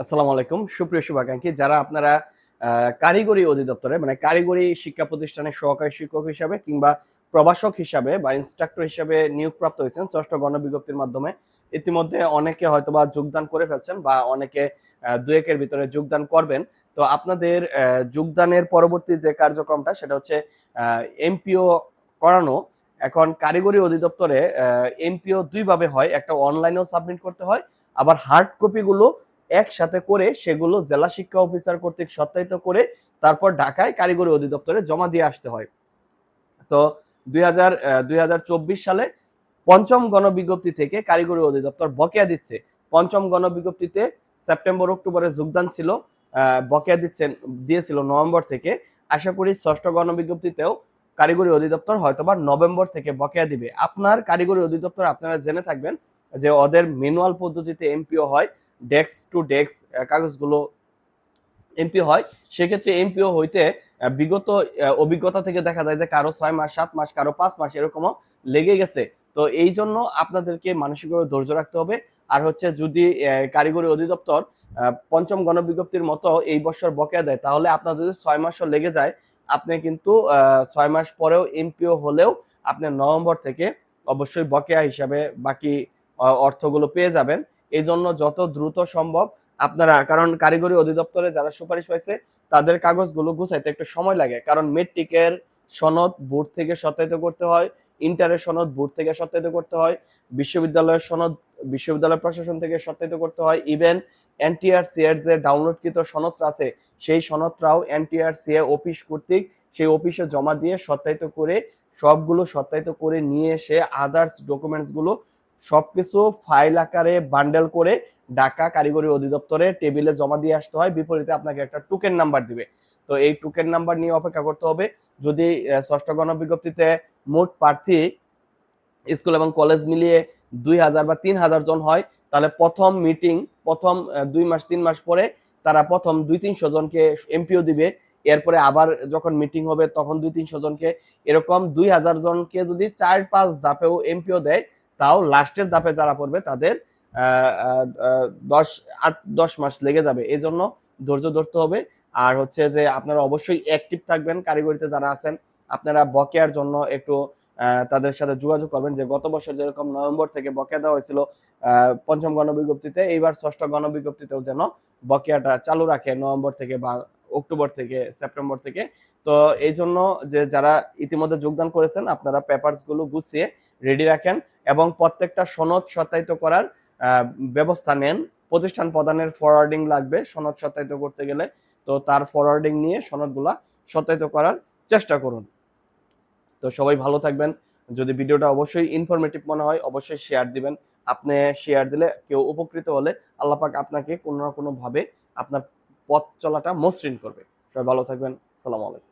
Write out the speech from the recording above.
আসসালামু আলাইকুম। সুপ্রিয় শুভাকাঙ্ক্ষী যারা আপনারা কারিগরি অধিদপ্তরে মানে কারিগরি শিক্ষা প্রতিষ্ঠানের সহকারী শিক্ষক হিসাবে কিংবা প্রভাষক হিসাবে বা ইনস্ট্রাক্টর হিসাবে নিয়োগপ্রাপ্ত হয়েছেন ষষ্ঠ গণবিজ্ঞপ্তির মাধ্যমে ইতিমধ্যে অনেকে হয়তোবা যোগদান করে ফেলছেন বা অনেকে আহ, দুয়েকের ভিতরে যোগদান করবেন। তো আপনাদের যোগদানের পরবর্তী যে কার্যক্রমটা সেটা হচ্ছে এমপিও করানো। এখন কারিগরি অধিদপ্তরে এমপিও দুইভাবে হয় একটা অনলাইনেও সাবমিট করতে হয় আবার হার্ড কপিগুলো একসাথে করে সেগুলো জেলা শিক্ষা অফিসার কর্তৃক সত্যায়িত করে তারপর ঢাকায় কারিগরি অধিদপ্তরে জমা দিয়ে আসতে হয়। তো দুই হাজার দুই সালে পঞ্চম গণবিজ্ঞপ্তি থেকে কারিগরি অধিদপ্তর বকেয়া দিচ্ছে। পঞ্চম গণবিজ্ঞপ্তিতে সেপ্টেম্বর, অক্টোবরে যোগদান ছিল বকেয়া দিচ্ছেন, দিয়েছিল নভেম্বর থেকে। আশা করি ষষ্ঠ গণবিজ্ঞপ্তিতেও কারিগরি অধিদপ্তর হয়তোবা নভেম্বর থেকে বকেয়া দিবে। আপনার কারিগরি অধিদপ্তর, আপনারা জেনে থাকবেন যে ওদের ম্যানুয়াল পদ্ধতিতে এমপিও হয়। ডেস্ক টু ডেস্ক কাগজগুলো এমপি হয়, সেক্ষেত্রে এমপিও হইতে বিগত অভিজ্ঞতা থেকে দেখা যায় যে কারও ছয় মাস, সাত মাস, কারও পাঁচ মাস এরকমও লেগে গেছে। তো এই জন্য আপনাদেরকে মানসিকভাবে ধৈর্য রাখতে হবে। আর হচ্ছে যদি কারিগরি অধিদপ্তর পঞ্চম গণবিজ্ঞপ্তির মতো এই বছর বকেয়া দেয়, তাহলে আপনার যদি ছয় মাসও লেগে যায়, আপনি কিন্তু ছয় মাস পরেও এমপিও হলেও আপনি নভেম্বর থেকে অবশ্যই বকেয়া হিসাবে বাকি অর্থগুলো পেয়ে যাবেন। এই জন্য যত দ্রুত সম্ভব আপনারা, কারণ কারিগরি অধিদপ্তরে যারা সুপারিশ পাইছে, তাদের কাগজগুলো গুছাইতে একটু সময় লাগে। কারণ মেট্রিকের সনদ বোর্ড থেকে সত্যায়িত করতে হয়, ইন্টারের সনদ বোর্ড থেকে সত্যায়িত করতে হয়, বিশ্ববিদ্যালয়ের সনদ, বিশ্ববিদ্যালয় প্রশাসন থেকে সত্যায়িত করতে হয়, ইভেন এনটিআরসি এর যে ডাউনলোডকৃত সনদটা আছে, সেই সনদটাও এনটিআরসি এ অফিস কর্তৃক সেই অফিসে জমা দিয়ে সত্যায়িত করে, সবগুলো সত্যায়িত করে নিয়ে এসে আদার্স ডকুমেন্টসগুলো সবকিছু ফাইল আকারে বান্ডেল করে ঢাকা কারিগরি অধিদপ্তরে টেবিলে জমা দিয়ে আসতে হয়। বিপরীতে আপনাকে একটা টুকেন নাম্বার দিবে। তো এই টুকেন নাম্বার নিয়ে অপেক্ষা করতে হবে। যদি ষষ্ঠ গণবিজ্ঞপ্তিতে মোট প্রার্থী স্কুল এবং কলেজ মিলিয়ে দুই হাজার বা তিন হাজার জন হয়, তাহলে প্রথম মিটিং প্রথম দুই মাস, তিন মাস পরে তারা প্রথম দুই তিনশো জনকে এমপিও দিবে। এরপরে আবার যখন মিটিং হবে তখন দুই তিনশো জনকে। এরকম দুই হাজার জনকে যদি চার পাঁচ ধাপেও এমপিও দেয় তাও লাস্টের ধাপে যারা পড়বে তাদের দশ, আট, দশ মাস লেগে যাবে। এই জন্য ধৈর্য ধরতে হবে। আর হচ্ছে যে আপনারা অবশ্যই অ্যাক্টিভ থাকবেন। কারিগরিতে যারা আছেন, আপনারা বকেয়ার জন্য একটু তাদের সাথে যোগাযোগ করবেন যে গত বছর যেরকম নভেম্বর থেকে বকেয়া দেওয়া হয়েছিল পঞ্চম গণবিজ্ঞপ্তিতে, এইবার ষষ্ঠ গণবিজ্ঞপ্তিতেও যেন বকেয়াটা চালু রাখে নভেম্বর থেকে বা অক্টোবর থেকে, সেপ্টেম্বর থেকে। তো এই জন্য যে যারা ইতিমধ্যে যোগদান করেছেন, আপনারা পেপারসগুলো গুছিয়ে রেডি রাখেন। এবং প্রত্যেকটা সনদ সত্যায়িত করার ব্যবস্থা নেন। প্রতিষ্ঠান প্রদানের ফরওয়ার্ডিং লাগবে সনদ সত্যায়িত করতে গেলে। তো তার ফরওয়ার্ডিং নিয়ে সনদগুলা সত্যায়িত করার চেষ্টা করুন। তো সবাই ভালো থাকবেন। যদি ভিডিওটা অবশ্যই ইনফরমেটিভ মনে হয়, অবশ্যই শেয়ার দিবেন। আপনি শেয়ার দিলে কেউ উপকৃত হলে আল্লাহ পাক আপনাকে কোনো না কোনো ভাবে আপনার পথ চলাটা মসৃণ করবে। সবাই ভালো থাকবেন। সালাম আলাইকুম।